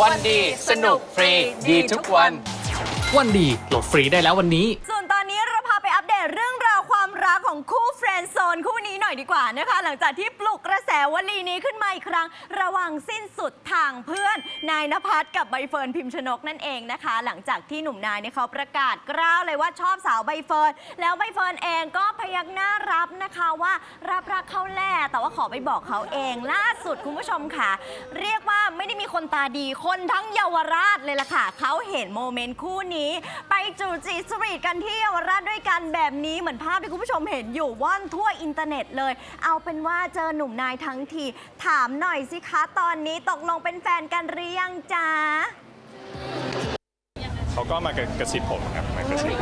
วันดีสนุกฟรีดีทุกวัน วันดีโหลดฟรีได้แล้ววันนี้ ส่วนตอนนี้เราพาไปอัปเดตเรื่องราวความรักของคู่เฟรนด์โซนคู่ หน่อยดีกว่านะคะ หลังจากที่ปลุกกระแสวลีนี้ขึ้นมาอีกครั้ง ระว่างสิ้นสุดทางเพื่อนนายนภัสกับใบเฟิร์นพิมชนกนั่นเองนะคะ หลังจากที่หนุ่มนายเนี่ยเขาประกาศกล้าวเลยว่าชอบสาวใบเฟิร์นแล้วใบเฟิร์นเองก็พยักหน้ารับนะคะว่ารับรักเขาแหละแต่ว่าขอไปบอกเขาเองล่าสุดคุณผู้ชมค่ะ เรียกว่าไม่ได้มีคนตาดีคนทั้งเยาวราชเลยล่ะค่ะเขาเห็นโมเมนต์คู่นี้ ไปจูจีสตรีทกันที่เยาวราชด้วยกันแบบนี้เหมือนภาพที่คุณผู้ชมเห็นอยู่ว่อนทั่วอินเทอร์เน็ตเลยเอาเป็นว่าเจอหนุ่มนายทั้งที ถามหน่อยสิคะ ตอนนี้ตกลงเป็นแฟนกันหรือยังจ๊ะ เขาก็มากระกระซิบผมครับมากระซิบ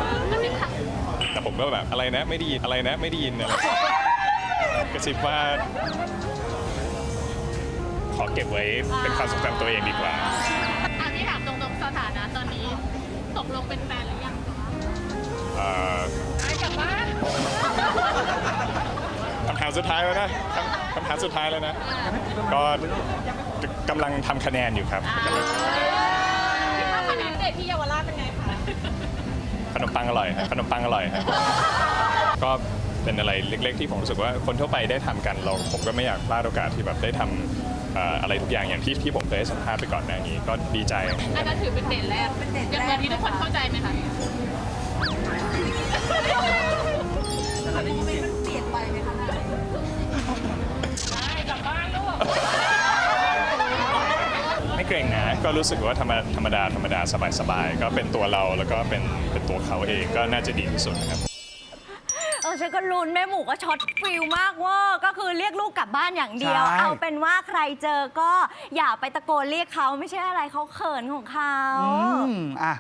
แต่ผมก็แบบอะไรนะไม่ได้ยินอะไรนะไม่ได้ยินอะไรกระซิบว่า ขอเก็บไว้เป็นความทรงจำตัวเองดีกว่า อาม สุดท้ายแล้วนะคำคำถามสุดท้ายแล้วนะ ก็กำลังทำคะแนนอยู่ครับกำลังคิดว่าคะแนนเดทที่เยาวราชเป็นไงคะขนมปังอร่อยครับขนมปังอร่อยครับก็เป็นอะไรเล็ก ๆ ที่ผมรู้สึกว่าคนทั่วไปได้ทำกันเราผมก็ไม่อยากพลาดโอกาสที่แบบได้ทำเอ่ออะไรทุกอย่างอย่างที่ที่ผมเคยให้สัมภาษณ์ไปก่อนหน้านี้ก็ดีใจอันนั้นถือเป็นเดทแรกอย่างเหมือนที่ทุกคนเข้าใจไหมคะ กรงนะก็รู้สึกว่าธรรมธรรมดาธรรมดาสบายสบายๆ ก็เป็นตัวเราแล้วก็เป็นเป็นตัวเขาเองก็น่าจะดีที่สุดนะครับ เออฉันก็ลุ้นแม่หมูก็ช็อตฟิลมากเว่าก็คือเรียกลูกกลับบ้านอย่างเดียว ใช่ เอาเป็นว่าใครเจอก็อย่าไปตะโกนเรียกเขาไม่ใช่อะไรเขาเขินของเขา อืมอะ